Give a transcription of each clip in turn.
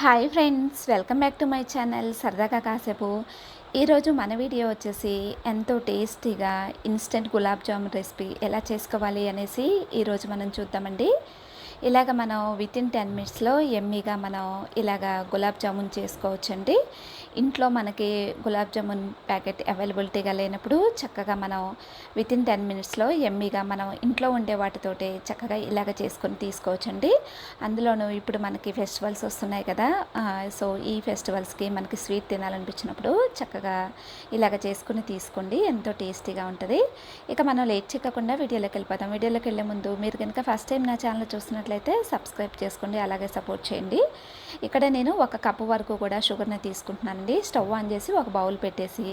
Hi friends welcome back to my channel సరదాగా కాసేపు ఈరోజు మన వీడియో వచ్చేసి ఎంతో టేస్టీగా ఇన్స్టెంట్ గులాబ్ జామున్ రెసిపీ ఎలా చేసుకోవాలి అనేసి ఈరోజు మనం చూద్దామండి. ఇలాగ మనం విత్ ఇన్ టెన్ మినిట్స్లో ఎమ్మీగా మనం ఇలాగ గులాబ్ జామున్ చేసుకోవచ్చండి. ఇంట్లో మనకి గులాబ్ జామున్ ప్యాకెట్ అవైలబిలిటీగా లేనప్పుడు చక్కగా మనం విత్ ఇన్ టెన్ మినిట్స్లో ఎమ్మీగా మనం ఇంట్లో ఉండే వాటితోటి చక్కగా ఇలాగ చేసుకొని తీసుకోవచ్చండి. అందులోనూ ఇప్పుడు మనకి ఫెస్టివల్స్ వస్తున్నాయి కదా సో ఈ ఫెస్టివల్స్కి మనకి స్వీట్ తినాలనిపించినప్పుడు చక్కగా ఇలాగ చేసుకుని తీసుకోండి ఎంతో టేస్టీగా ఉంటుంది. ఇక మనం లేట్ చెక్కకుండా వీడియోలోకి వెళ్ళిపోతాం వీడియోలోకి వెళ్ళే ముందు మీరు కనుక ఫస్ట్ టైం నా ఛానల్ చూసినట్లయితే నచ్చినట్లయితే సబ్స్క్రైబ్ చేసుకోండి అలాగే సపోర్ట్ చేయండి. ఇక్కడ నేను ఒక కప్పు వరకు కూడా షుగర్ని తీసుకుంటున్నానండి. స్టవ్ ఆన్ చేసి ఒక బౌల్ పెట్టేసి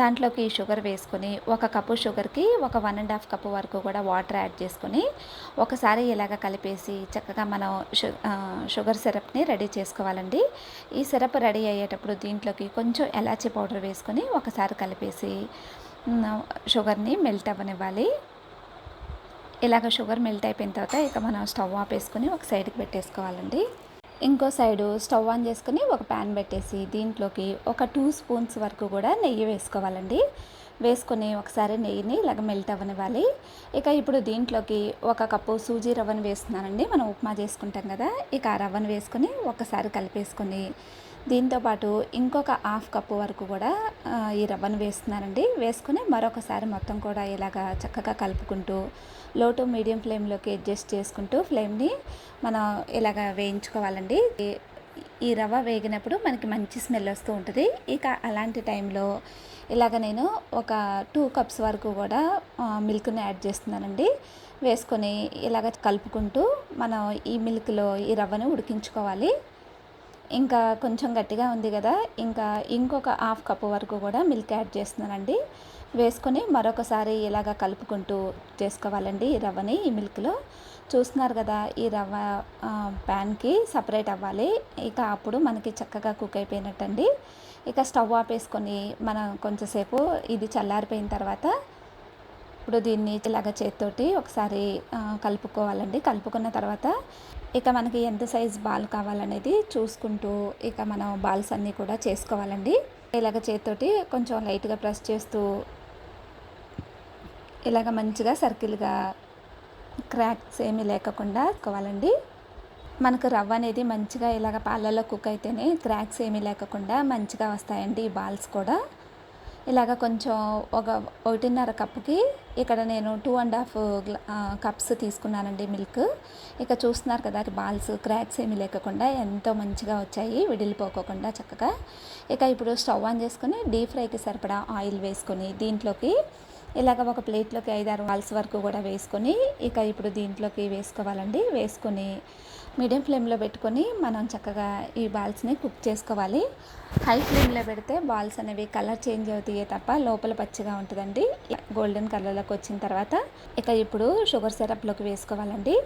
దాంట్లోకి షుగర్ వేసుకొని ఒక కప్పు షుగర్కి ఒక వన్ అండ్ హాఫ్ కప్పు వరకు కూడా వాటర్ యాడ్ చేసుకొని ఒకసారి ఇలాగ కలిపేసి చక్కగా మనం షుగర్ సిరప్ని రెడీ చేసుకోవాలండి. ఈ సిరప్ రెడీ అయ్యేటప్పుడు దీంట్లోకి కొంచెం ఎలాచీ పౌడర్ వేసుకొని ఒకసారి కలిపేసి షుగర్ని మెల్ట్ అవ్వనివ్వాలి. ఇలాగ షుగర్ మెల్ట్ అయిపోయిన తర్వాత ఇక మనం స్టవ్ ఆపేసుకుని ఒక సైడ్కి పెట్టేసుకోవాలండి. ఇంకో సైడు స్టవ్ ఆన్ చేసుకుని ఒక ప్యాన్ పెట్టేసి దీంట్లోకి ఒక టూ స్పూన్స్ వరకు కూడా నెయ్యి వేసుకోవాలండి. వేసుకొని ఒకసారి నెయ్యిని ఇలాగ మెల్ట్ అవ్వనివ్వాలి. ఇక ఇప్పుడు దీంట్లోకి ఒక కప్పు సూజీ రవ్వను వేస్తున్నానండి. మనం ఉప్మా చేసుకుంటాం కదా ఇక ఆ రవ్వను వేసుకొని ఒకసారి కలిపేసుకొని దీంతోపాటు ఇంకొక హాఫ్ కప్పు వరకు కూడా ఈ రవ్వను వేస్తున్నానండి వేసుకుని మరొకసారి మొత్తం కూడా ఇలాగా చక్కగా కలుపుకుంటూ లో టు మీడియం ఫ్లేమ్లోకి అడ్జస్ట్ చేసుకుంటూ ఫ్లేమ్ని మనం ఇలాగ వేయించుకోవాలండి. ఈ రవ్వ వేగినప్పుడు మనకి మంచి స్మెల్ వస్తూ ఉంటుంది. ఇక అలాంటి టైంలో ఇలాగ నేను ఒక టూ కప్స్ వరకు కూడా మిల్క్ని యాడ్ చేస్తున్నానండి. వేసుకొని ఇలాగ కలుపుకుంటూ మనం ఈ మిల్క్లో ఈ రవ్వను ఉడికించుకోవాలి. ఇంకా కొంచెం గట్టిగా ఉంది కదా ఇంకా ఇంకొక హాఫ్ కప్ వరకు కూడా మిల్క్ యాడ్ చేస్తున్నానండి. వేసుకొని మరొకసారి ఇలాగ కలుపుకుంటూ చేసుకోవాలండి ఈ రవ్వని ఈ మిల్క్లో. చూస్తున్నారు కదా ఈ రవ్వ ప్యాన్కి సపరేట్ అవ్వాలి. ఇక అప్పుడు మనకి చక్కగా కుక్ అయిపోయినట్టండి. ఇక స్టవ్ ఆపేసుకొని మనం కొంచెంసేపు ఇది చల్లారిపోయిన తర్వాత ఇప్పుడు దీన్ని ఇలాగ చేతితోటి ఒకసారి కలుపుకోవాలండి. కలుపుకున్న తర్వాత ఇక మనకి ఎంత సైజ్ బాల్ కావాలనేది చూసుకుంటూ ఇక మనం బాల్స్ అన్నీ కూడా చేసుకోవాలండి. ఇలాగ చేతితోటి కొంచెం లైట్గా ప్రెస్ చేస్తూ ఇలాగ మంచిగా సర్కిల్గా క్రాక్స్ ఏమీ లేకుండా కోవాలండి మనకు రవ్వ అనేది మంచిగా ఇలాగ పాలల్లో కుక్ అయితేనే క్రాక్స్ ఏమీ లేకుండా మంచిగా వస్తాయండి ఈ బాల్స్ కూడా. ఇలాగ కొంచెం ఒక ఒకటిన్నర కప్పుకి ఇక్కడ నేను టూ అండ్ హాఫ్ కప్స్ తీసుకున్నానండి మిల్క్. ఇక చూస్తున్నారు కదా బాల్స్ క్రాక్స్ ఏమీ లేకుండా ఎంతో మంచిగా వచ్చాయి విడిలిపోకోకుండా చక్కగా. ఇక ఇప్పుడు స్టవ్ ఆన్ చేసుకొని డీప్ ఫ్రైకి సరిపడా ఆయిల్ వేసుకొని దీంట్లోకి ఇలాగ ఒక ప్లేట్లోకి ఐదారు బాల్స్ వరకు కూడా వేసుకొని ఇక ఇప్పుడు దీంట్లోకి వేసుకోవాలండి. వేసుకొని మీడియం ఫ్లేమ్లో పెట్టుకొని మనం చక్కగా ఈ బాల్స్ని కుక్ చేసుకోవాలి. హై ఫ్లేమ్లో పెడితే బాల్స్ అనేవి కలర్ చేంజ్ అవుతాయి తప్ప లోపల పచ్చిగా ఉంటుందండి. గోల్డెన్ కలర్లోకి వచ్చిన తర్వాత ఇక ఇప్పుడు షుగర్ సిరప్లోకి వేసుకోవాలండి.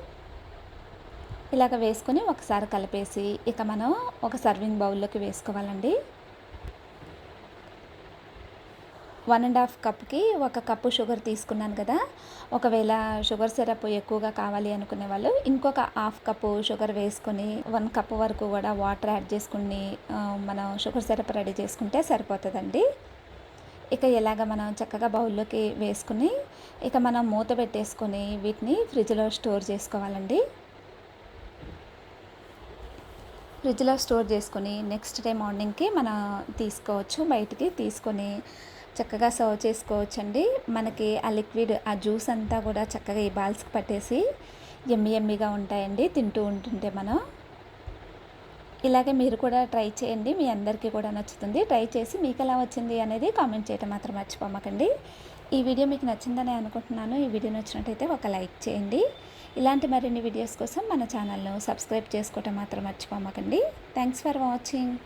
ఇలాగ వేసుకొని ఒకసారి కలిపేసి ఇక మనం ఒక సర్వింగ్ బౌల్లోకి వేసుకోవాలండి. వన్ అండ్ హాఫ్ కప్కి ఒక కప్పు షుగర్ తీసుకున్నాను కదా. ఒకవేళ షుగర్ సిరప్ ఎక్కువగా కావాలి అనుకునే వాళ్ళు ఇంకొక హాఫ్ కప్పు షుగర్ వేసుకొని వన్ కప్ వరకు కూడా వాటర్ యాడ్ చేసుకుని మనం షుగర్ సిరప్ రెడీ చేసుకుంటే సరిపోతుందండి. ఇక ఇలాగ మనం చక్కగా బౌల్లోకి వేసుకుని ఇక మనం మూత పెట్టేసుకొని వీటిని ఫ్రిడ్జ్లో స్టోర్ చేసుకోవాలండి. ఫ్రిడ్జ్లో స్టోర్ చేసుకొని నెక్స్ట్ డే మార్నింగ్కి మనం తీసుకోవచ్చు. బయటికి తీసుకొని చక్కగా సర్వ్ చేసుకోవచ్చండి. మనకి ఆ లిక్విడ్ ఆ జ్యూస్ అంతా కూడా చక్కగా ఈ బాల్స్కి పట్టేసి ఎమ్మి ఎమ్మిగా ఉంటాయండి. తింటూ ఉంటుంటే మనం. ఇలాగే మీరు కూడా ట్రై చేయండి. మీ అందరికీ కూడా నచ్చుతుంది. ట్రై చేసి మీకు ఎలా వచ్చింది అనేది కామెంట్ చేయడం మాత్రం మర్చిపోమకండి. ఈ వీడియో మీకు నచ్చిందని అనుకుంటున్నాను. ఈ వీడియో నచ్చినట్టయితే ఒక లైక్ చేయండి. ఇలాంటి మరిన్ని వీడియోస్ కోసం మన ఛానల్ను సబ్స్క్రైబ్ చేసుకోవటం మాత్రం మర్చిపోమకండి. Thanks for watching.